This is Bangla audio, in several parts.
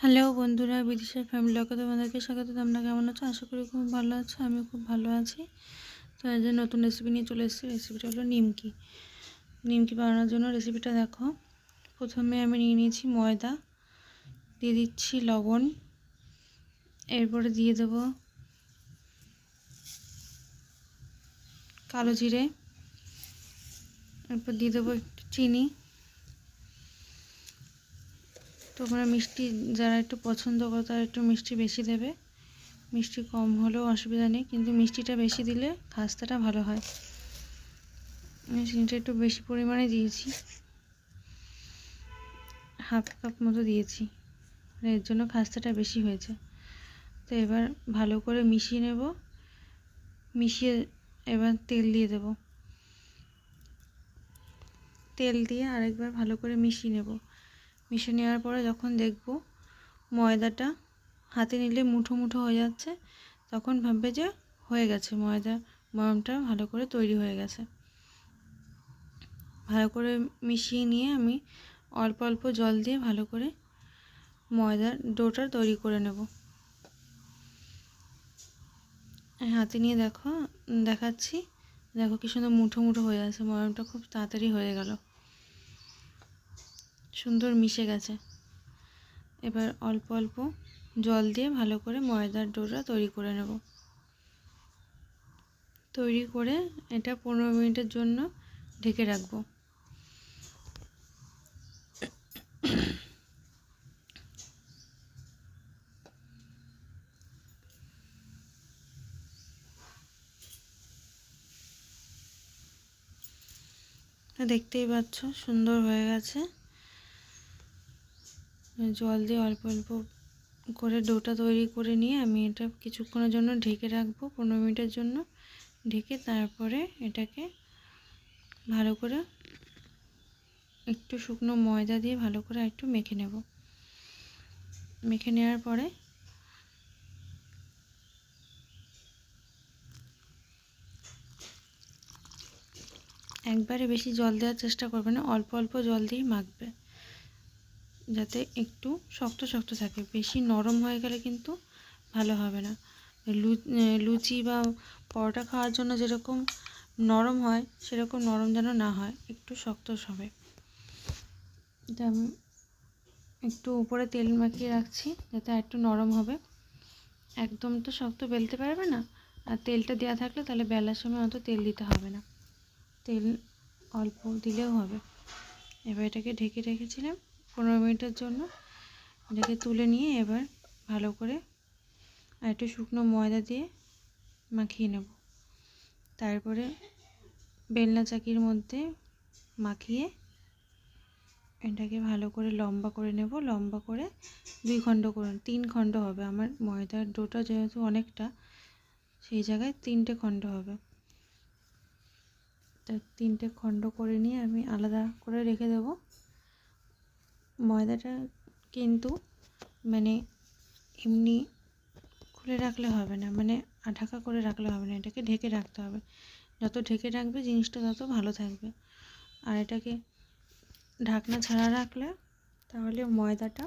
হ্যালো বন্ধুরা, বিদিশার ফ্যামিলি লকে তোমাদেরকে স্বাগত। তোমরা কেমন আছো? আশা করি খুব ভালো আছো আমি খুব ভালো আছি। তো যে নতুন রেসিপি নিয়ে চলে এসেছি রেসিপিটা হলো নিমকি। নিমকি বানানোর জন্য রেসিপিটা দেখো। প্রথমে আমি নিয়ে নিয়েছি ময়দা, দিয়ে দিচ্ছি লবণ, এরপরে দিয়ে দেব কালো জিরে, এরপর দিয়ে দেবো একটু চিনি। তোমরা মিষ্টি যারা একটু পছন্দ করো তারা একটু মিষ্টি বেশি দেবে। মিষ্টি কম হলেও অসুবিধা নেই, কিন্তু মিষ্টিটা বেশি দিলে খাস্তাটা ভালো হয়। আমি চিনিটা একটু বেশি পরিমাণে দিয়েছি। হাফ কাপ মতো দিয়েছি। এর জন্য খাস্তাটা বেশি হয়েছে। তো এবার ভালো করে মিশিয়ে নেব। মিশিয়ে এবার তেল দিয়ে দেব। তেল দিয়ে আরেকবার ভালো করে মিশিয়ে নেব। মিশিয়ে নেওয়ার পরে যখন দেখব ময়দাটা হাতে নিলে মুঠো মুঠো হয়ে যাচ্ছে, তখন ভাববে যে হয়ে গেছে, ময়দা ময়মটা ভালো করে তৈরি হয়ে গেছে। ভালো করে মিশিয়ে নিয়ে আমি অল্প অল্প জল দিয়ে ভালো করে ময়দার ডোটা তৈরি করে নেব। হাতে নিয়ে দেখো, দেখাচ্ছি, দেখো কি সুন্দর মুঠো মুঠো হয়ে আছে ময়মটা খুব তাড়াতাড়ি হয়ে গেল। সুন্দর মিশে গেছে। এবার অল্প অল্প জল দিয়ে ভালো করে ময়দার ডোটা তৈরি করে নেব। তৈরি করে এটা পনেরো মিনিটের জন্য ঢেকে রাখব। দেখতেই পাচ্ছ, সুন্দর হয়ে গেছে। জল দিয়ে অল্প অল্প করে ডোটা তৈরি করে নিয়ে আমি এটা কিছুক্ষণের জন্য ঢেকে রাখব, পনেরো মিনিটের জন্য ঢেকে তারপরে এটাকে ভালো করে একটু শুকনো ময়দা দিয়ে ভালো করে একটু মেখে নেব। মেখে নেওয়ার পরে একবারে বেশি জল দেওয়ার চেষ্টা করবে না, অল্প অল্প জল দিয়েই মাখবে। যাতে একটু শক্ত শক্ত থাকে। বেশি নরম হয়ে গেলে কিন্তু ভালো হবে না। লুচি বা পরোটা খাওয়ার জন্য যেরকম নরম হয়, সেরকম নরম যেন না হয়, একটু শক্ত হবে এটা আমি একটু উপরে তেল মাখিয়ে রাখছি, যাতে একটু নরম হবে। একদম তো শক্ত বেলতে পারবে না, আর তেলটা দেওয়া থাকলে তাহলে বেলার সময় অত তেল দিতে হবে না। তেল অল্প দিলেও হবে। এবার এটাকে ঢেকে রেখেছিলাম। পনেরো মিনিটের জন্য এটাকে তুলে নিয়ে এবার ভালো করে আর একটু শুকনো ময়দা দিয়ে মাখিয়ে নেব। তারপরে বেলনা চাকির মধ্যে মাখিয়ে এটাকে ভালো করে লম্বা করে নেব। লম্বা করে দুই খণ্ড করে, তিন খণ্ড হবে। আমার ময়দার ডোটা যেহেতু অনেকটা, সেই জায়গায় তিনটে খণ্ড হবে। তা তিনটে খণ্ড করে নিয়ে আমি আলাদা করে রেখে দেবো। ময়দাটা কিন্তু মানে এমনি খুলে রাখলে হবে না মানে ঢাকা করে রাখলে হবে না, এটাকে ঢেকে রাখতে হবে। যত ঢেকে রাখবে জিনিসটা তত ভালো থাকবে। আর এটাকে ঢাকনা ছাড়া রাখলে তাহলে ময়দাটা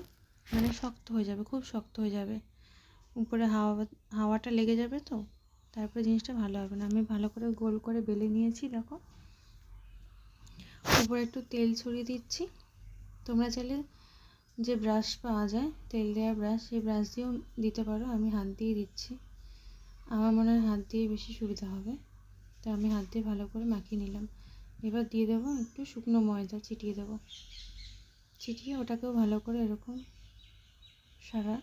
মানে শক্ত হয়ে যাবে, খুব শক্ত হয়ে যাবে। উপরে হাওয়া, হাওয়াটা লেগে যাবে তো, তারপরে জিনিসটা ভালো হবে না। আমি ভালো করে গোল করে বেলে নিয়েছি, দেখো। উপরে একটু তেল ছড়িয়ে দিচ্ছি। তোমরা চাইলে যে ব্রাশ পাওয়া যায়, তেল দেওয়া ব্রাশ সেই ব্রাশ দিয়েও দিতে পারো, আমি হাত দিয়ে দিচ্ছি। আমার মনে হয় হাত দিয়ে বেশি সুবিধা হবে। তো আমি হাত দিয়ে ভালো করে মাখিয়ে নিলাম। এবার দিয়ে দেবো একটু শুকনো ময়দা, ছিটিয়ে দেবো। ছিটিয়ে ওটাকেও ভালো করে এরকম সারা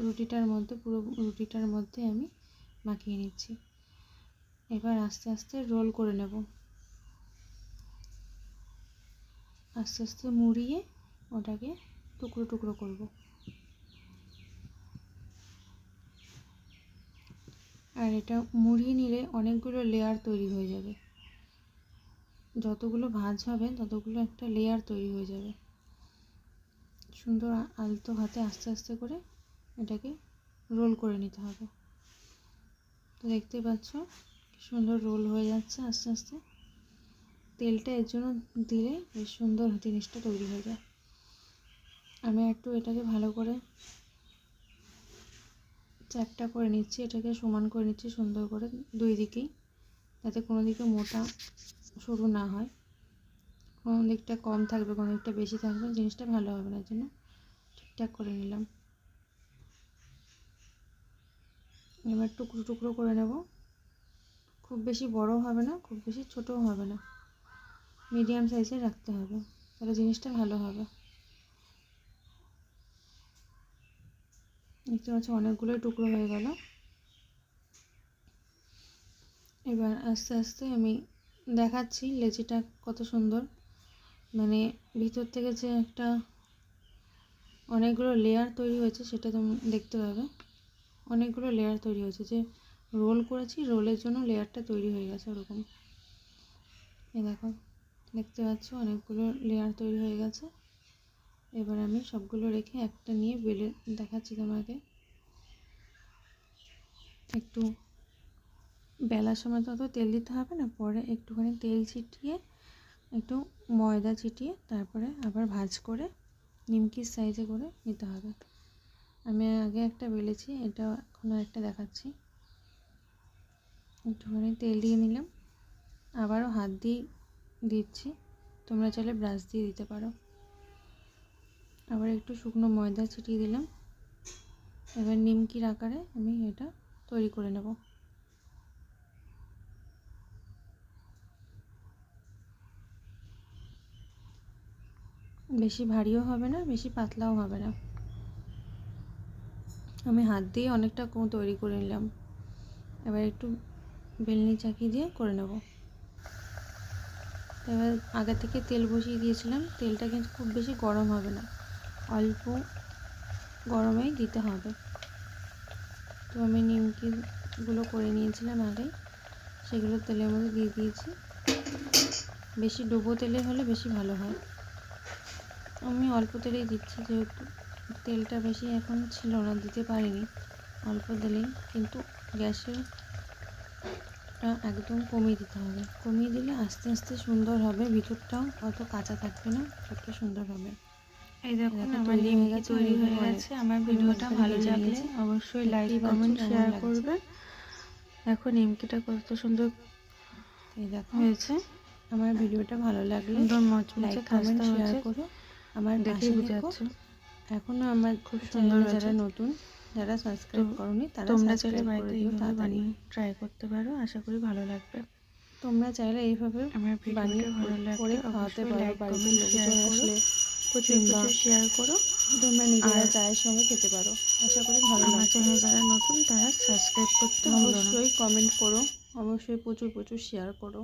রুটিটার মধ্যে, পুরো রুটিটার মধ্যে আমি মাখিয়ে নিচ্ছি। এবার আস্তে আস্তে রোল করে নেব। আস্তে আস্তে মুড়িয়ে ওটাকে টুকরো টুকরো করব। আর এটা মুড়িয়ে নিলে অনেকগুলো লেয়ার তৈরি হয়ে যাবে। যতগুলো ভাঁজ হবে, ততগুলো একটা লেয়ার তৈরি হয়ে যাবে। সুন্দর আলতো হাতে আস্তে আস্তে করে এটাকে রোল করে নিতে হবে। তো দেখতেই পাচ্ছ সুন্দর রোল হয়ে যাচ্ছে আস্তে আস্তে। তেলটা এর জন্য দিলে বেশ সুন্দর জিনিসটা তৈরি হয়ে যায়। আমি একটু এটাকে ভালো করে চ্যাপটা করে নিচ্ছি, এটাকে সমান করে নিচ্ছি সুন্দর করে দুই দিকেই, যাতে কোনো দিকে মোটা সরু না হয়। কোনো দিকটা কম থাকবে, কোনো দিকটা বেশি থাকবে, জিনিসটা ভালো হবে না জন্য ঠিকঠাক করে নিলাম। এবার টুকরো টুকরো করে নেব। খুব বেশি বড় হবে না, খুব বেশি ছোটও হবে না। মিডিয়াম সাইজে রাখতে হবে, তাহলে জিনিসটা ভালো হবে। দেখতে পাচ্ছ অনেকগুলোই টুকরো হয়ে গেল। এবার আস্তে আস্তে আমি দেখাচ্ছি লেচিটা কত সুন্দর। মানে ভিতর থেকে যে একটা অনেকগুলো লেয়ার তৈরি হয়েছে সেটা তুমি দেখতে পাবে। অনেকগুলো লেয়ার তৈরি হয়েছে যে রোল করেছি রোলের জন্য লেয়ারটা তৈরি হয়ে গেছে ওরকম। এই দেখো। দেখতে পাচ্ছ অনেকগুলো লেয়ার তৈরি হয়ে গেছে। এবার আমি সবগুলো রেখে একটা নিয়ে বেলে দেখাচ্ছি তোমাকে। একটু বেলার সময় তো অত তেল দিতে হবে না, পরে একটুখানি তেল ছিটিয়ে, একটু ময়দা ছিটিয়ে, তারপরে আবার ভাজ করে নিমকির সাইজে করে নিতে হবে। আমি আগে একটা বেলেছি, এটা এখন একটা দেখাচ্ছি। একটুখানি তেল দিয়ে নিলাম। আবারও হাত দিয়ে দিচ্ছি। তোমরা চাইলে ব্রাশ দিয়ে দিতে পারো। আবার একটু শুকনো ময়দা ছিটিয়ে দিলাম। এবার নিমকির আকারে আমি এটা তৈরি করে নেব। বেশি ভারীও হবে না, বেশি পাতলাও হবে না। আমি হাত দিয়ে অনেকটা তৈরি করে নিলাম। এবার একটু বেলনি চাকি দিয়ে করে নেব। এবার আগে থেকে তেল বসিয়ে দিয়েছিলাম। তেলটা কিন্তু খুব বেশি গরম হবে না। অল্প গরমেই দিতে হবে। তো আমি নিমকিগুলো করে নিয়েছিলাম আগে। সেগুলো তেলের মধ্যে দিয়ে দিয়েছি। বেশি ডুবো তেলে হলে বেশি ভালো হয়। আমি অল্প তেলেই দিচ্ছি, যেহেতু তেলটা বেশি এখন ছিল না, দিতে পারিনি। অল্প দিলেই কিন্তু গ্যাসের একদম কমিয়ে দিতে হবে। কমিয়ে দিলে আস্তে আস্তে সুন্দর হবে ভিতরটাও অত কাঁচা থাকবে না ভিতরটা সুন্দর হবে। এই দেখুন আমার তৈরি হয়ে গেছে, তৈরি হয়ে গেছে আমার ভিডিওটা ভালো লাগলে অবশ্যই লাইক দেখতেই কমেন্ট শেয়ার দেখো নিমকিটা কত সুন্দর এই দেখো হয়েছে। আমার ভিডিওটা ভালো লাগলে সুন্দর মচমচে কমেন্ট শেয়ার করো। আমার দেখেই পাশে বোঝা যাচ্ছে। এখনও আমার খুব সুন্দর সুন্দর যারা নতুন যারা সাবস্ক্রাইব করনি তারা তোমরা চাইলে বাড়িতে এইভাবে বানিয়ে ট্রাই করতে পারো আশা করি ভালো লাগবে। তোমরা চাইলে এইভাবে আমার বানিয়ে ভালো করে খাওয়াতে পারো বাড়িতে লোকজন করো আসলে প্রচুর প্রচুর শেয়ার করো তোমরা নিজেরা চায়ের সঙ্গে খেতে পারো আশা করি ভালো আমার লাগবে। চ্যানেল যারা নতুন তারা সাবস্ক্রাইব করতে অবশ্যই কমেন্ট করো অবশ্যই প্রচুর প্রচুর শেয়ার করো।